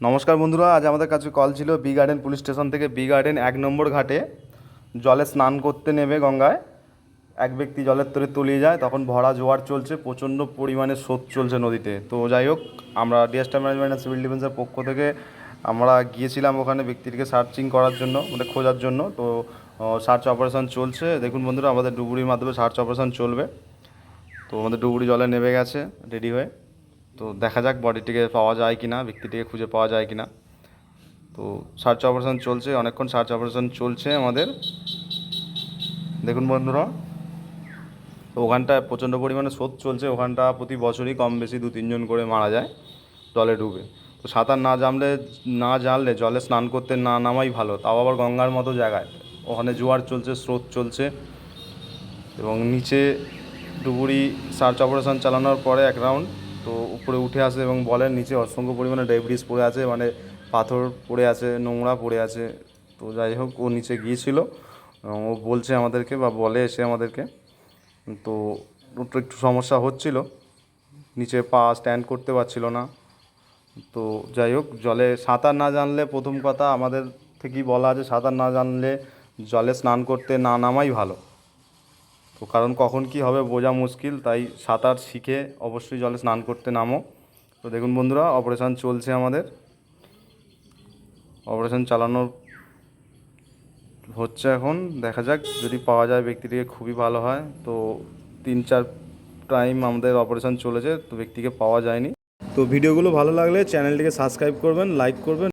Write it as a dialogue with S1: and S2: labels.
S1: নমস্কার বন্ধুরা, আজ আমাদের কাছে কল ছিল বি গার্ডেন পুলিশ স্টেশন থেকে বি গার্ডেন এক নম্বর ঘাটে। জলে স্নান করতে নেবে গঙ্গায়, এক ব্যক্তি জলের তরে তলিয়ে যায়, তখন ভরা জোয়ার চলছে, প্রচণ্ড পরিমাণে স্রোত চলছে নদীতে। তো যাই হোক, আমরা ডিএসটার ম্যানেজমেন্ট সিভিল ডিফেন্সের পক্ষ থেকে আমরা গিয়েছিলাম ওখানে ব্যক্তিটিকে সার্চিং করার জন্য মানে খোঁজার জন্য। তো সার্চ অপারেশন চলছে। দেখুন বন্ধুরা, আমাদের ডুবুরির মাধ্যমে সার্চ অপারেশন চলবে। তো আমাদের ডুবুরি জলে নেমে গেছে রেডি হয়ে। তো দেখা যাক বডিটিকে পাওয়া যায় কি না ব্যক্তিটিকে খুঁজে পাওয়া যায় কি না তো সার্চ অপারেশন চলছে, অনেকক্ষণ সার্চ অপারেশন চলছে আমাদের। দেখুন বন্ধুরা, তো ওখানটায় প্রচণ্ড পরিমাণে স্রোত চলছে, ওখানটা প্রতি বছরই কম বেশি দু, তিনজন করে মারা যায় জলে ডুবে। তো সাঁতার না জানলে না জানলে, জলে স্নান করতে না নামাই ভালো, তাও আবার গঙ্গার মতো জায়গায়। ওখানে জোয়ার চলছে, স্রোত চলছে, এবং নিচে ডুবুরি সার্চ অপারেশন চালানোর পরে এক রাউন্ড তো উপরে উঠে আসে এবং বলের নিচে অসংখ্য পরিমাণে ডেব্রিজ পড়ে আছে মানে পাথর পড়ে আছে, নোংরা পড়ে আছে। তো যাই হোক, ও নিচে গিয়েছিল। ও বলছে আমাদেরকে বা বলে এসে আমাদেরকে। তো একটু সমস্যা হচ্ছিল। নিচে পা স্ট্যান্ড করতে পারছিল না। তো যাই হোক, জলে সাঁতার না জানলে প্রথম কথা আমাদের থেকেই বলা আছে, সাঁতার না জানলে জলে স্নান করতে না নামাই ভালো। তো কারণ কখন কি হবে বোঝা মুশকিল, তাই সাঁতার শিখে অবশ্যই জলে স্নান করতে নামো। তো দেখুন বন্ধুরা, অপারেশান চলছে আমাদের। অপারেশন চালানোর হচ্ছে এখন। দেখা যাক, যদি পাওয়া যায় ব্যক্তিটিকে খুবই ভালো হয়। তো তিন চার টাইম আমাদের অপারেশান চলেছে, তো ব্যক্তিকে পাওয়া যায়নি। তো ভিডিওগুলো ভালো লাগলে চ্যানেলটিকে সাবস্ক্রাইব করবেন লাইক করবেন।